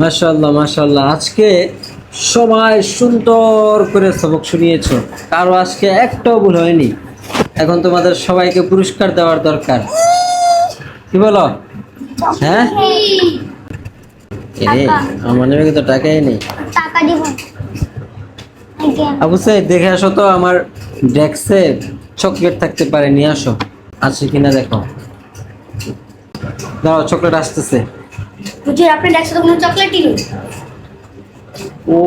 মাশাল্লাহ মাশাল্লাহ আজকে সবাই সুন্দর করে সবক শুনিয়েছো। কারও আজকে একটাও ভুল হয়নি। এখন তোমাদের সবাইকে পুরস্কার দেওয়ার দরকার। কি বলো? হ্যাঁ? আমার তো টাকাই নেই? আবু সাইদ দেখে আসো তো আমার ডেস্কে চকলেট থাকতে পারে নিয়ে আসো। আছে কিনা দেখো। দাও চকলেট আসতেছে। হুজুর আপনার একশো কোনো চকলেটই নেই ও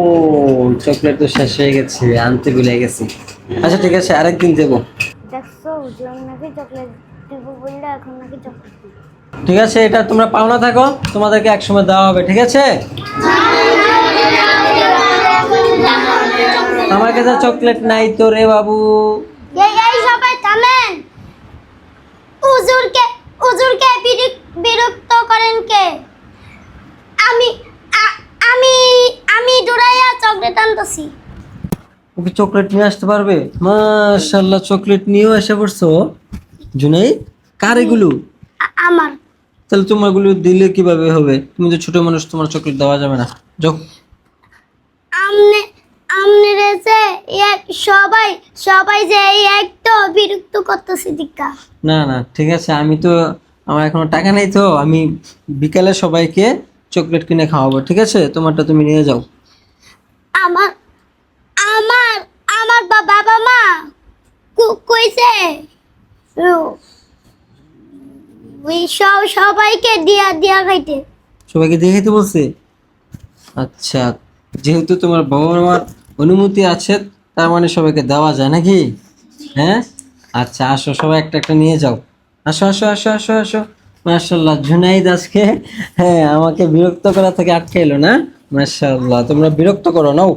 চকলেট তো শেষ হয়ে গেছে আনতে ভুলে গেছি। আচ্ছা ঠিক আছে আরেকদিন দেবো। দেখছ হুজুর নাকি চকলেট দিব বললে এখন নাকি চকলেট ঠিক আছে এটা তোমরা পাওনা থাকো। তোমাদেরকে একসময় দেওয়া হবে ঠিক আছে? আমার কাছে চকলেট নাই তো রে বাবু এই এই সবাই থামেন হুজুরকে হুজুরকে বিরক- বিরক্ত করেন কে? আমি আমি আমি ডোরাইয়া চকলেট আনতেছি। ওকে চকলেট নিয়ে আসতে পারবে? মাশাল্লাহ চকলেট নিয়েও এসে পড়ছো? জুনাই কার এগুলো? আমার। তাহলে তোমারগুলো দিলে কীভাবে হবে? তুমি তো ছোট মানুষ তোমার চকলেট দেওয়া যাবে না। যাও। আমনে আমনে রেছে এক সবাই সবাই যে এই এক তো বিরক্ত করতেছে দিকা। না না ঠিক আছে আমি তো আমার এখনও টাকা নেই তো আমি বিকালে সবাইকে চকলেট কিনে খাওয়াবো ঠিক আছে? তোমারটা তুমি নিয়ে যাও। আমার আমার আমার বাবা মা কইছে সব সবাইকে দিয়া দিয়া খাইতে। সবাইকে দিয়ে খেতে বলছে? আচ্ছা যেহেতু তোমার বাবা মার অনুমতি আছে তার মানে সবাইকে দেওয়া যায় নাকি? হ্যাঁ? আচ্ছা আসো সবাই একটা একটা নিয়ে যাও। আসো আসো আসো আসো আসো। মার্শাল্লাহ জুনাইদ আজকে হ্যাঁ আমাকে বিরক্ত করা থেকে আটকে এলো না? মার্শাল্লাহ তোমরা বিরক্ত করো নাও।